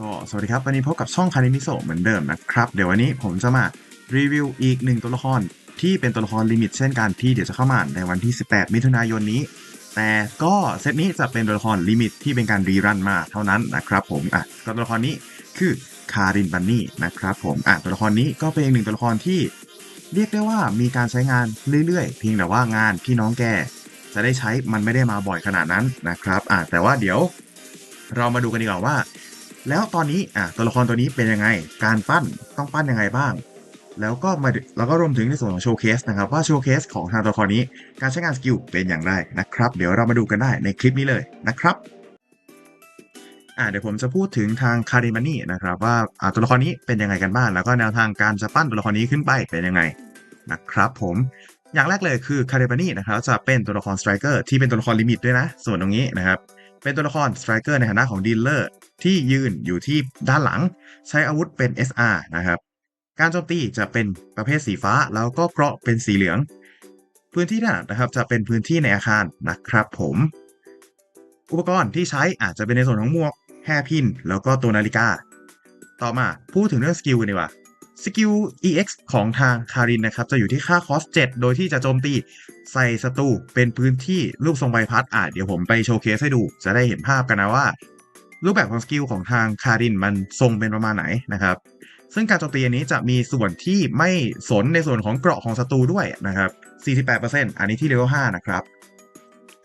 ก็สวัสดีครับ วันนี้พบกับช่องคานิมิโซเหมือนเดิมนะครับ เดี๋ยววันนี้ผมจะมารีวิวอีกหนึ่งตัวละครที่เป็นตัวละครลิมิตเช่นกันที่เดี๋ยวจะเข้ามาในวันที่ 18 มิถุนายนนี้ แต่ก็เซตนี้จะเป็นตัวละครลิมิตที่เป็นการรีรันมาเท่านั้นนะครับผมอะก็ตัวละครนี้คือคารินบันนี่นะครับผมอะตัวละครนี้ก็เป็นอีกหนึ่งตัวละครที่เรียกได้ว่ามีการใช้งานเรื่อยๆ เพียงแต่ว่างานพี่น้องแก จะได้ใช้มันไม่ได้มาบ่อยขนาดนั้นนะครับอะแต่ว่าเดี๋ยวเรามาดูกันดีกว่าว่า แล้วตอนนี้อะตัวละครตัวนี้เป็นยังไง การปั้นต้องปั้นยังไงบ้าง แล้วก็มาแล้วก็รวมถึงในส่วนของโชว์เคสนะครับว่าโชว์เคสของทางตัวละครนี้การใช้งานสกิลเป็นอย่างไรนะครับ เดี๋ยวเรามาดูกันได้ในคลิปนี้เลยนะครับอ่าเดี๋ยวผมจะพูดถึงทางคาริมานี่นะครับว่าอ่าตัวละครนี้เป็นยังไงกันบ้างแล้วก็แนวทางการจะปั้นตัวละครนี้ขึ้นไปเป็นยังไงนะครับผม อย่างแรกเลยคือคาริมานี่นะครับจะเป็นตัวละครสไตรเกอร์ที่เป็นตัวละครลิมิตด้วยนะ ส่วนตรงนี้นะครับ เป็นตัวละครสไตรเกอร์ในฐานะของดีลเลอร์ที่ยืนอยู่ที่ด้านหลัง ใช้อาวุธเป็น SR นะครับ การโจมตีจะเป็นประเภทสีฟ้า แล้วก็เกราะเป็นสีเหลือง พื้นที่ถนัดนะครับจะเป็นพื้นที่ในอาคารนะครับผม อุปกรณ์ที่ใช้อาจจะเป็นในส่วนของหมวกแฮร์พิน แล้วก็ตัวนาฬิกา ต่อมาพูดถึงเรื่องสกิลกันดีกว่า สกิล EX ของทางคารินนะครับ จะอยู่ที่ค่าคอส 7 โดยที่จะโจมตีใส่ศัตรูเป็นพื้นที่รูปทรงใบพัดอะเดี๋ยวผมไปโชว์เคสให้ดู จะได้เห็นภาพกันนะว่า รูปแบบของสกิลของทางคารินมันทรงเป็นประมาณไหนนะครับ ซึ่งการโจมตีอันนี้จะมีส่วนที่ไม่สนในส่วนของเกราะของศัตรูด้วยนะครับ 48%อันนี้ที่เลเวล5นะครับ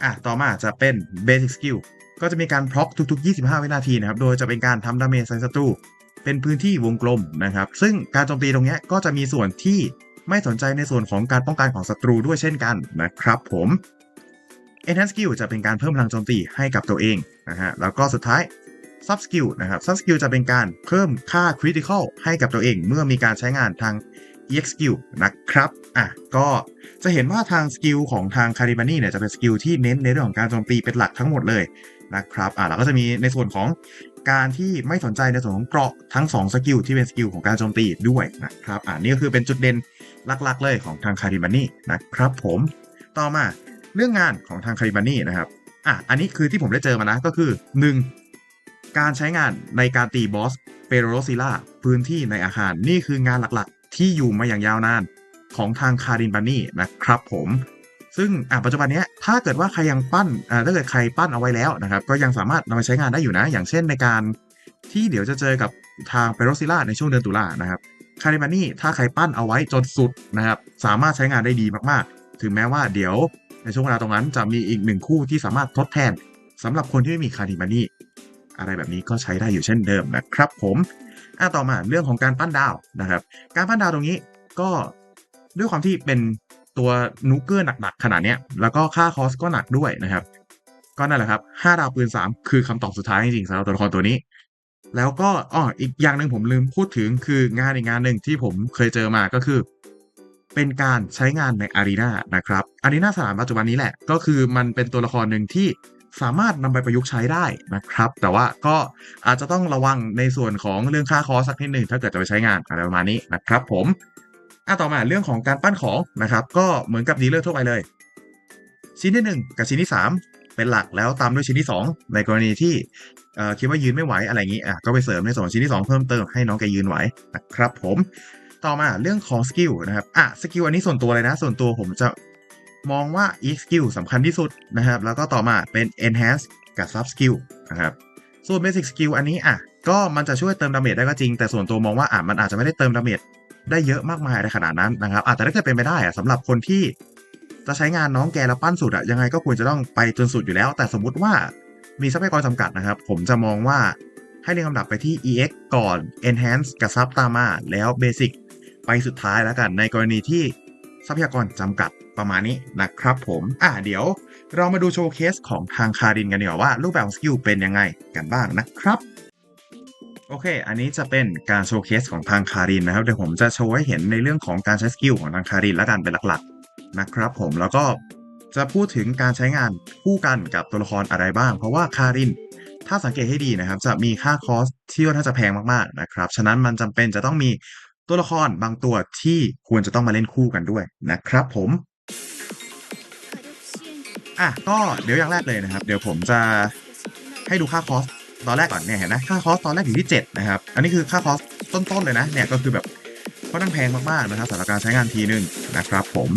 อะต่อมาจะเป็น Basic Skill ก็จะมีการพร็อกทุกๆ 25 วินาทีนะครับ โดยจะเป็นการทำดาเมจใส่ศัตรู เป็นพื้นที่วงกลมนะครับ ซึ่งการโจมตีตรงนี้ก็จะมีส่วนที่ไม่สนใจในส่วนของการป้องกันของศัตรูด้วยเช่นกันนะครับผม Enhance Skill จะเป็นการเพิ่มพลังโจมตีให้กับตัวเองนะฮะ แล้วก็สุดท้าย Sub Skill นะครับ Sub Skill จะเป็นการเพิ่มค่า Critical ให้กับตัวเอง เมื่อมีการใช้งานทาง EX Skill นะครับ อะ ก็จะเห็นว่าทางสกิลของทางคาริบานี่เนี่ยจะเป็นสกิลที่เน้นในเรื่องของการโจมตีเป็นหลักทั้งหมดเลยนะครับ อะแล้วก็จะมีในส่วนของ การที่ไม่สนใจในส่วนของเกราะทั้ง 2 สกิลที่เป็นสกิลของการโจมตีด้วยนะครับอะนี่ก็คือเป็นจุดเด่นหลักๆ เลยของทางคาริบานี่นะครับผมต่อมาเรื่องงานของทางคาริบานี่นะครับอะอันนี้คือที่ผมได้เจอมานะก็คือ 1. การใช้งานในการตีบอสเปโรซิล่าพื้นที่ในอาคารนี่คืองานหลักๆ ที่อยู่มาอย่างยาวนานของทางคารินบันนี่นะครับผม ซึ่งอะปัจจุบันนี้ถ้าเกิดว่าใครยังปั้นอ่าถ้าเกิดใครปั้นเอาไว้แล้วนะครับ ก็ยังสามารถนำมาใช้งานได้อยู่นะ อย่างเช่นในการที่เดี๋ยวจะเจอกับทางเปโรซิล่าในช่วงเดือนตุลานะครับคาริบันนี่ถ้าใครปั้นเอาไว้จนสุดนะครับ สามารถใช้งานได้ดีมากๆ ถึงแม้ว่าเดี๋ยวในช่วงเวลาตรงนั้นจะมีอีกหนึ่งคู่ที่สามารถทดแทนสำหรับคนที่ไม่มีคาริบันนี่อะไรแบบนี้ก็ใช้ได้อยู่เช่นเดิมนะครับผมอะต่อมาเรื่องของการปั้นดาวนะครับ การปั้นดาวตรงนี้ก็ด้วยความที่เป็น ตัวนูเกอร์หนักๆขนาดเนี้ยแล้วก็ค่าคอสก็หนักด้วยนะครับ ก็นั่นแหละครับ5ดาวปืน3คือคำตอบสุดท้ายจริงๆสำหรับตัวละครตัวนี้ แล้วก็อ๋ออีกอย่างหนึ่งผมลืมพูดถึงคืองานอีกงานหนึ่งที่ผมเคยเจอมาก็คือ เป็นการใช้งานในอารีนานะครับอารีนาสนามปัจจุบันนี้แหละ ก็คือมันเป็นตัวละครหนึ่งที่สามารถนำไปประยุกต์ใช้ได้นะครับ แต่ว่าก็อาจจะต้องระวังในส่วนของเรื่องค่าคอสสักนิดหนึ่งถ้าเกิดจะไปใช้งานอะไรประมาณนี้นะครับผม อะต่อมาเรื่องของการปั้นของนะครับ ก็เหมือนกับดีลเลอร์ทั่วไปเลย ชิ้นที่ 1 กับชิ้นที่ 3 เป็นหลักแล้วตามด้วยชิ้นที่ 2 ในกรณีที่คิดว่ายืนไม่ไหวอะไรอย่างนี้อะก็ไปเสริมในส่วนชิ้นที่ 2 เพิ่มเติมให้น้องแกยืนไหวนะครับผมต่อมาเรื่องของสกิลนะครับอะสกิลอันนี้ส่วนตัวเลยนะ ส่วนตัวผมจะมองว่า e skill สำคัญที่สุดนะครับ แล้วก็ต่อมาเป็น enhance กับ sub skill นะครับส่วน basic skill อันนี้อะก็มันจะช่วยเติมดาเมจได้ก็จริงแต่ส่วนตัวมองว่าอะมันอาจจะไม่ได้เติมดาเมจ ได้เยอะมากมายในขนาดนั้นนะครับอะแต่ถ้าเกิดเป็นไปได้อะสำหรับคนที่จะใช้งานน้องแกแล้วปั้นสุดอะยังไงก็ควรจะต้องไปจนสุดอยู่แล้ว แต่สมมุติว่ามีทรัพยากรจำกัดนะครับ ผมจะมองว่าให้เรียงลำดับไปที่ EX ก่อน Enhance กับ Sub ตามมา แล้ว Basic ไปสุดท้ายแล้วกัน ในกรณีที่ทรัพยากรจำกัดประมาณนี้นะครับผมอะเดี๋ยวเรามาดูโชว์เคสของทางคารินกันดีกว่าว่า รูปแบบของสกิลเป็นยังไงกันบ้างนะครับ โอเค อันนี้จะเป็นการโชว์เคสของทางคารินนะครับ เดี๋ยวผมจะโชว์ให้เห็นในเรื่องของการใช้สกิลของทางคารินแล้วกันเป็นหลักๆนะครับผม แล้วก็จะพูดถึงการใช้งานคู่กันกับตัวละครอะไรบ้าง เพราะว่าคาริน ถ้าสังเกตให้ดีนะครับ จะมีค่าคอสที่ค่อนข้างจะแพงมากๆนะครับ ฉะนั้นมันจำเป็นจะต้องมีตัวละครบางตัวที่ควรจะต้องมาเล่นคู่กันด้วยนะครับผมอะก็เดี๋ยวอย่างแรกเลยนะครับ เดี๋ยวผมจะให้ดูค่าคอส ตอนแรกก่อนเนี่ยเห็นไหมค่าคอสตอนแรกอยู่ที่7นะครับอันนี้คือค่าคอสต้นๆเลยนะเนี่ยก็คือแบบค่อนข้งแพงมากๆนะครับสำหรับการใช้งานทีหนึ่งนะครับผม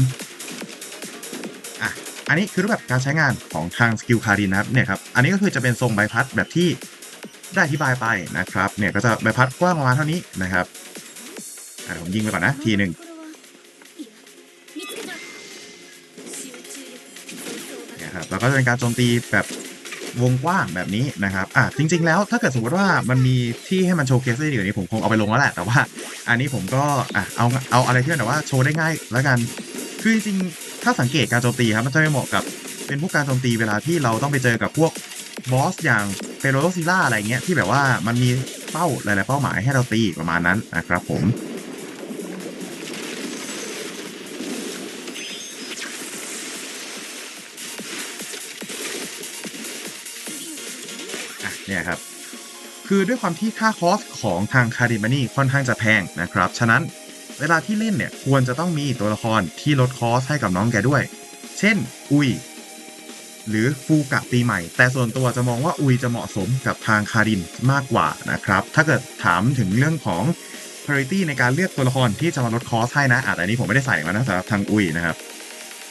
อะอันนี้คือรูปแบบการใช้งานของทางสกิลคารินนะครับเนี่ยครับอันนี้ก็คือจะเป็นทรงใบพัดแบบที่ได้อธิบายไปนะครับเนี่ยก็จะใบพัดกว้างประมาณเท่านี้นะครับอะผมยิงไปก่อนนะทีหนึ่งเนี่ยครับแล้วก็จะเป็นการโจมตีแบบ วงกว้างแบบนี้นะครับอะจริง ๆ แล้วถ้าเกิดสมมติว่ามันมีที่ให้มันโชว์เคสได้ดีกว่านี้ผมคงเอาไปลงแล้วแหละแต่ว่า อันนี้ผมก็อะเอาเอาอะไรที่แบบว่าโชว์ได้ง่ายแล้วกันคือจริงๆถ้าสังเกตการโจมตีครับมันจะไม่เหมาะกับเป็นพวกการโจมตีเวลาที่เราต้องไปเจอกับพวกบอสอย่างเปโรโลซิล่าอะไรเงี้ยที่แบบว่ามันมีเป้าหลายๆเป้าหมายให้เราตีประมาณนั้นนะครับผม เนี่ยครับคือด้วยความที่ค่าคอสของทางคาริมานี่ค่อนข้างจะแพงนะครับ ฉะนั้นเวลาที่เล่นเนี่ยควรจะต้องมีตัวละครที่ลดคอสให้กับน้องแกด้วย เช่น อุยหรือฟูกะปีใหม่ แต่ส่วนตัวจะมองว่าอุยจะเหมาะสมกับทางคารินมากกว่านะครับ ถ้าเกิดถามถึงเรื่องของ parity ในการเลือกตัวละครที่จะมาลดคอสให้นะอะแต่นี้ผมไม่ได้ใส่มานะสำหรับทางอุยนะครับ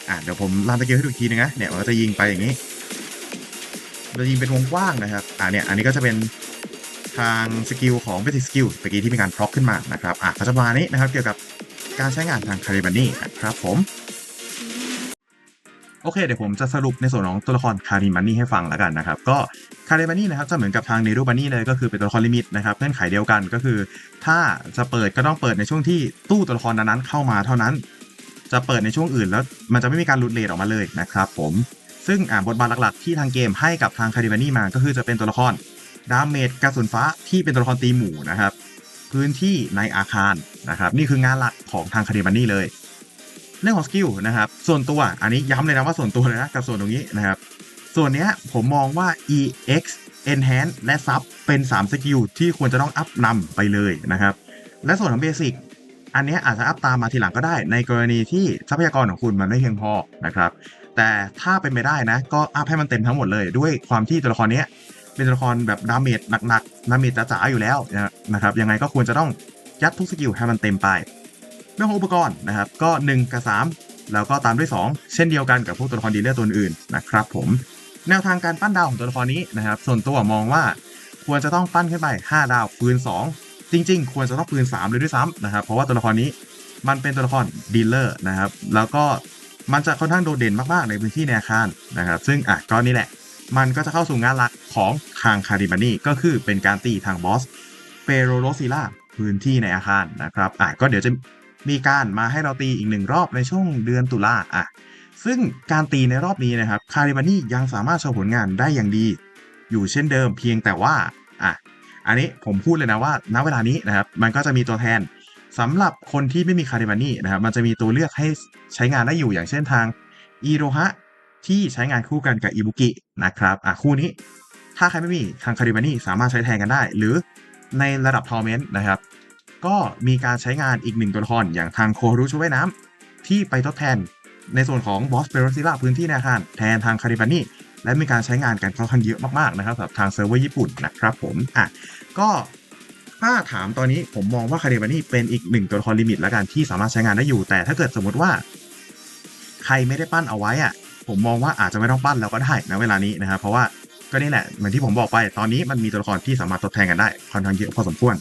อะเดี๋ยวผมลานตะเกียบให้ดูทีนึงนะเนี่ยมันก็จะยิงไปอย่างนี้ จะยิงเป็นวงกว้างนะครับอ่าเนี่ยอันนี้ก็จะเป็นทางสกิลของเบสิกสกิลตะกี้ที่มีการพร็อกขึ้นมานะครับอะก็จะมานี้นะครับเกี่ยวกับการใช้งานทางคาริบันนี่นะครับผมโอเคเดี๋ยวผมจะสรุปในส่วนของตัวละครคาริบันนี่ให้ฟังแล้วกันนะครับ ก็คาริบันนี่นะครับจะเหมือนกับทางเนรูบันนี่เลยก็คือเป็นตัวละครลิมิตนะครับเงื่อนไขเดียวกันก็คือ ถ้าจะเปิดก็ต้องเปิดในช่วงที่ตู้ตัวละครนั้นๆเข้ามาเท่านั้น จะเปิดในช่วงอื่นแล้วมันจะไม่มีการหลุดเลทออกมาเลยนะครับผม ซึ่งบทบาทหลักๆที่ทางเกมให้กับทางคาริบานี่มาก็คือจะเป็นตัวละครดาเมจกระสุนฟ้าที่เป็นตัวละครตีหมู่นะครับ พื้นที่ในอาคารนะครับ นี่คืองานหลักของทางคาริบานี่เลย เรื่องของสกิลนะครับ ส่วนตัวอันนี้ย้ำเลยนะว่าส่วนตัวเลยนะกับส่วนตรงนี้นะครับ ส่วนเนี้ยผมมองว่า EX Enhance และ Sub เป็น 3 สกิลที่ควรจะต้องอัพนำไปเลยนะครับ และส่วนของเบสิกอันนี้อาจจะอัพตามมาทีหลังก็ได้ ในกรณีที่ทรัพยากรของคุณมันไม่เพียงพอนะครับ แต่ถ้าเป็นไปได้นะ ก็อัพให้มันเต็มทั้งหมดเลย ด้วยความที่ตัวละครเนี้ยเป็นตัวละครแบบดาเมจหนักๆดาเมจจ๋าๆอยู่แล้วนะครับยังไงก็ควรจะต้องยัดทุกสกิลให้มันเต็มไปเรื่องของอุปกรณ์นะครับ ก็ 1 กับ 3 แล้วก็ตามด้วย 2 เช่นเดียวกันกับพวกตัวละครดีเลอร์ตัวอื่นนะครับผมแนวทางการปั้นดาวของตัวละครนี้นะครับ ส่วนตัวมองว่าควรจะต้องปั้นขึ้นไป 5 ดาวปืน 2 จริง ๆ ควรจะต้องปืน 3 เลยด้วยซ้ำนะครับ เพราะว่าตัวละครนี้มันเป็นตัวละครดีลเลอร์นะครับ แล้วก็ มันจะค่อนข้างโดดเด่นมากๆในพื้นที่ในอาคารนะครับ ซึ่งอะก็นี่แหละ มันก็จะเข้าสู่งานหลักของทางคาริบานี่ก็คือเป็นการตีทางบอสเปโรโรซิล่าพื้นที่ในอาคารนะครับอะก็เดี๋ยวจะมีการมาให้เราตีอีกหนึ่งรอบในช่วงเดือนตุลาอะซึ่งการตีในรอบนี้นะครับคาริบานี่ยังสามารถโชว์ผลงานได้อย่างดี อยู่เช่นเดิมเพียงแต่ว่าอะอันนี้ผมพูดเลยนะว่าณเวลานี้นะครับมันก็จะมีตัวแทน สำหรับคนที่ไม่มีคาริบานี่นะครับมันจะมีตัวเลือกให้ใช้งานได้อยู่อย่างเช่นทางอีโรฮะที่ใช้งานคู่กันกับอิบุกินะครับอะคู่นี้ ถ้าใครไม่มีทางคาริบานี่สามารถใช้แทนกันได้ หรือในระดับทอร์เมนต์นะครับ ก็มีการใช้งานอีกหนึ่งตัวละครอย่างทางโครุช่วยน้ำที่ไปทดแทนในส่วนของบอสเปโรซิล่าพื้นที่ในอาคารแทนทางคาริบานี่และมีการใช้งานกันค่อนข้างเยอะมากๆนะครับสำหรับทางเซิร์ฟเวอร์ญี่ปุ่นนะครับผมอะก็ ถ้าถามตอนนี้ผมมองว่าคาริบานี่เป็นอีกหนึ่งตัวละครลิมิตแล้วกันที่สามารถใช้งานได้อยู่ แต่ถ้าเกิดสมมติว่า ใครไม่ได้ปั้นเอาไว้อะผมมองว่าอาจจะไม่ต้องปั้นแล้วก็ได้นะเวลานี้นะครับเพราะว่าก็นี่แหละเหมือนที่ผมบอกไป ตอนนี้มันมีตัวละครที่สามารถทดแทนกันได้ค่อนข้างเยอะพอสมควร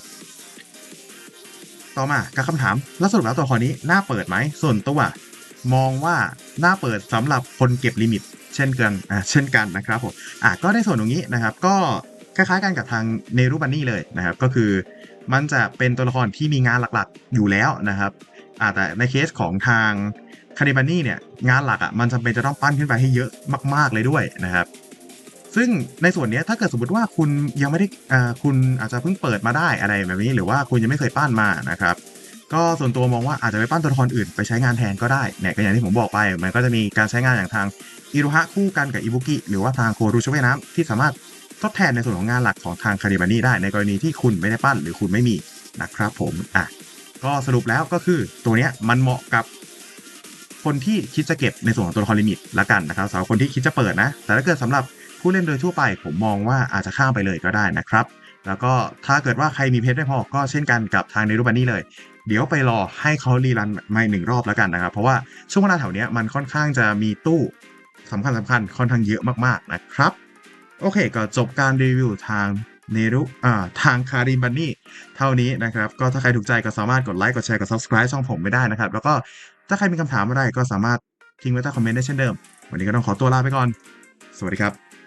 ต่อมากับคำถามแล้วสรุปแล้วตัวละครนี้น่าเปิดไหมส่วนตัวมองว่าน่าเปิดสำหรับคนเก็บลิมิต เช่นกันอ่าเช่นกันนะครับผมอะก็ได้ส่วนตรงนี้นะครับ ก็ คล้ายๆกันกับทางเนรูบันนี่เลยนะครับ ก็คือมันจะเป็นตัวละครที่มีงานหลักๆอยู่แล้วนะครับแต่ในเคสของทางคาริบานี่เนี่ยงานหลักอะมันจำเป็นจะต้องปั้นขึ้นไปให้เยอะมาก ๆเลยด้วยนะครับ ซึ่งในส่วนนี้ถ้าเกิดสมมติว่าคุณยังไม่ได้คุณอาจจะเพิ่งเปิดมาได้อะไรแบบนี้ หรือว่าคุณยังไม่เคยปั้นมานะครับก็ส่วนตัวมองว่าอาจจะไปปั้นตัวละครอื่นไปใช้งานแทนก็ได้เนี่ยก็อย่างที่ผมบอกไปมันก็จะมีการใช้งานอย่างทางอิรุฮะคู่กันกับอิบุกิหรือว่าทางโครุชเวน้ำที่สามารถ ทดแทนในส่วนของงานหลักของทางคาริบานีได้ในกรณีที่คุณไม่ได้ปั้นหรือคุณไม่มีนะครับผมอะก็สรุปแล้วก็คือตัวเนี้ยมันเหมาะกับคนที่คิดจะเก็บในส่วนของตัวครลิมิตละกันนะครับสำหรับคนที่คิดจะเปิดนะ แต่ถ้าเกิดสำหรับผู้เล่นโดยทั่วไป ผมมองว่าอาจจะข้ามไปเลยก็ได้นะครับ แล้วก็ถ้าเกิดว่าใครมีเพชรไม่พอก็เช่นกันกับทางในรูปบันนี่เลย เดี๋ยวไปรอให้เขารีรันมาอีกหนึ่งรอบแล้วกันนะครับ เพราะว่าช่วงเวลาแถวนี้มันค่อนข้างจะมีตู้สำคัญสำคัญค่อนข้างเยอะมากๆนะครับ โอเคก็จบการรีวิวทางเนรุอ่าทางคาริมบันนี่เท่านี้นะครับ ก็ถ้าใครถูกใจก็สามารถกดไลค์กดแชร์กด subscribe ช่องผมไม่ได้นะครับ แล้วก็ถ้าใครมีคำถามอะไรก็สามารถทิ้งไว้ใต้คอมเมนต์ได้เช่นเดิม วันนี้ก็ต้องขอตัวลาไปก่อน สวัสดีครับ